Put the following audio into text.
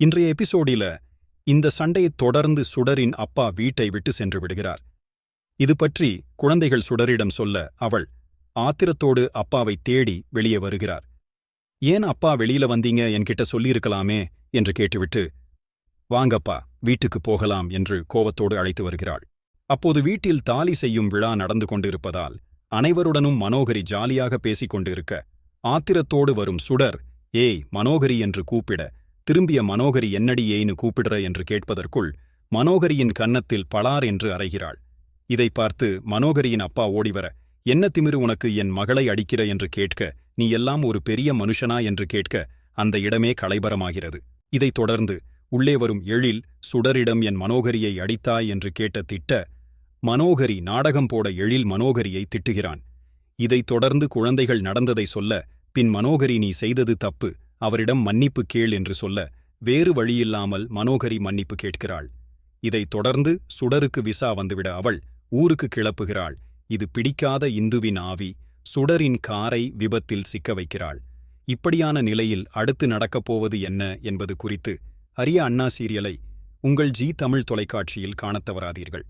இன்றைய எபிசோடில இந்த சண்டையைத் தொடர்ந்து சுடரின் அப்பா வீட்டை விட்டு சென்று விடுகிறார். இது பற்றி குழந்தைகள் சுடரிடம் சொல்ல அவள் ஆத்திரத்தோடு அப்பாவை தேடி வெளியே வருகிறார். ஏன் அப்பா வெளியில வந்தீங்க? என்கிட்ட சொல்லியிருக்கலாமே? என்று கேட்டுவிட்டு வாங்கப்பா வீட்டுக்கு போகலாம் என்று கோவத்தோடு அழைத்து வருகிறாள். அப்போது வீட்டில் தாலி செய்யும் விழா நடந்து கொண்டிருப்பதால் அனைவருடனும் மனோகரி ஜாலியாக பேசிக் கொண்டிருக்க ஆத்திரத்தோடு வரும் சுடர் ஏய் மனோகரி என்று கூப்பிட திரும்பிய மனோகரி என்னடி கூப்பிடுற என்று கேட்பதற்குள் மனோகரியின் கன்னத்தில் பளார் என்று அறைகிறாள். இதை பார்த்து மனோகரியின் அப்பா ஓடிவர என்ன திமிரு உனக்கு என் மகளை அடிக்கிற? என்று கேட்க நீ எல்லாம் ஒரு பெரிய மனுஷனா? என்று கேட்க அந்த இடமே களைபரமாகிறது. இதைத் தொடர்ந்து உள்ளே வரும் எழில் சுடரிடம் என் மனோகரியை அடித்தாய்? என்று கேட்ட திட்ட மனோகரி நாடகம் போட எழில் மனோகரியை திட்டுகிறான். இதைத் தொடர்ந்து குழந்தைகள் நடந்ததை சொல்ல பின் மனோகரி நீ செய்தது தப்பு. அவரிடம் மன்னிப்பு கேள் என்று சொல்ல வேறு வழியில்லாமல் மனோகரி மன்னிப்பு கேட்கிறாள். இதைத் தொடர்ந்து சுடருக்கு விசா வந்துவிட அவள் ஊருக்கு கிளப்புகிறாள். இது பிடிக்காத இந்துவின் ஆவி சுடரின் காரை விபத்தில் சிக்க வைக்கிறாள். இப்படியான நிலையில் அடுத்து நடக்கப் போவது என்ன என்பது குறித்து அரிய அண்ணா சீரியலை உங்கள் ஜி தமிழ் தொலைக்காட்சியில் காணத் தவறாதீர்கள்.